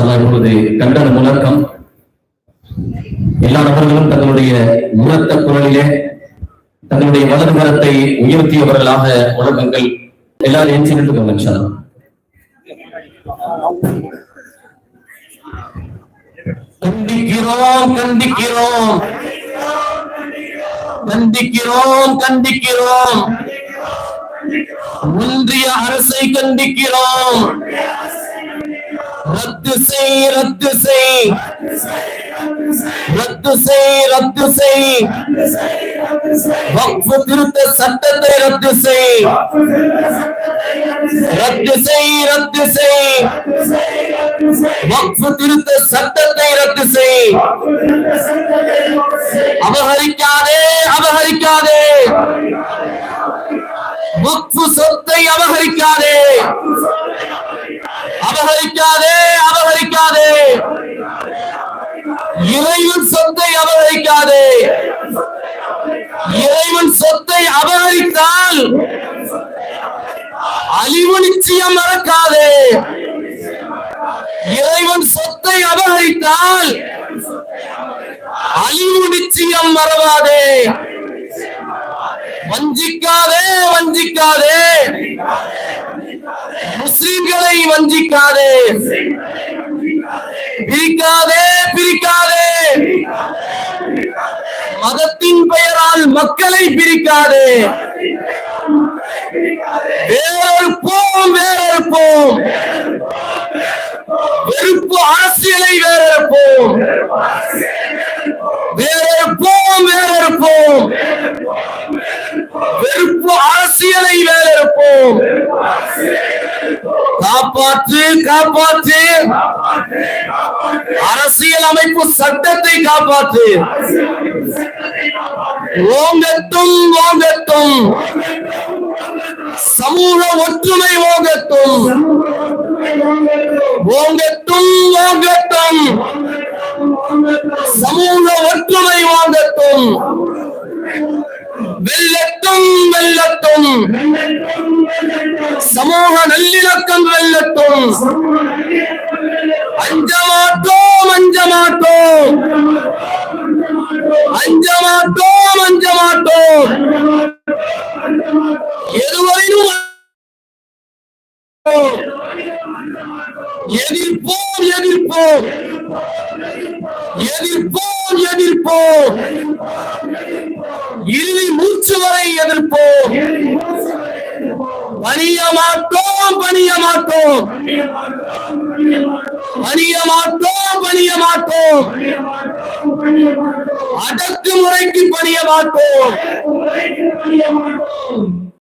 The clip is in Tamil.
இன்ஷால்லா இப்பொழுது கண்டன முழக்கம். எல்லா நபர்களும் தங்களுடைய முழத்த குரலிலே தங்களுடைய வலது மரத்தை உயர்த்தியவர்களாக முழக்கங்கள் எல்லாரும் ஏற்றி நின்றுக்கோங்க இன்ஷால்லா கண்டிக்கிறோம் கண்டிக்கிறோம். கண்டிக்கிறோம் கண்டிக்கிறோம். ஒன்றிய அரசை கண்டிக்கிறோம். ரத்து செய் ரத்து செய். ரத்து செய் ரத்து செய். வக்ஃபு திருத்த சட்டத்தை ரத்து செய். ரத்து செய் ரத்து செய். வக்ஃபு திருத்த சட்டத்தை ரத்து செய். அபகரிக்காதே அபகரிக்காதே. வக்ஃபு சொத்தை அபகரிக்காதே. அபகரிக்காதே அபகரிக்காதே. இறைவன் சொத்தை அபகரிக்காதே. இறைவன் சொத்தை அபகரித்தால் அழிவு நிச்சயம் மறக்காதே. இறைவன் சொத்தை அபகரித்தால் அழிவு நிச்சயம் மறவாதே. வஞ்சிக்காதே வஞ்சிக்காதே. முஸ்லிம்களை வஞ்சிக்காதே. பிரிக்காதே பிரிக்காதே. மதத்தின் பெயரால் மக்களை பிரிக்காதே. வேறறுப்போம் வேறறுப்போம் வெறுப்பு அரசியலை வேறறுப்போம் வேறறுப்போம் வேறறுப்போம் வெறுப்பு அரசியலை வேறறுப்போம் காப்பாற்று காப்பாற்று. அரசியல் அமைப்பு சட்டத்தை காப்பாற்று. ஓங்கத்தும் ஓங்கத்தும் சமூக ஒற்றுமை ஓங்கத்தும் ஓங்கத்தும் ஓங்கத்தும் சமூக ஒற்றுமை ஓங்கத்தும் வெள்ளத்தும் வெள்ளத்தும் சமூக நல்லிணக்கம் வெல்லட்டும். அஞ்ச மாட்டோம் அஞ்ச மாட்டோம் அஞ்ச மாட்டோம் அஞ்ச மாட்டோம் எதுவரையும் எதிர்ப்போம் எதிர்ப்போம். எதிர்ப்போம் எதிர்ப்போம். இறுதி மூச்சு வரை எதிர்ப்போம். பணிய மாட்டோம் பணிய மாட்டோம் பணிய மாட்டோம் பணிய மாட்டோம் அடக்குமுறைக்கு பணிய மாட்டோம்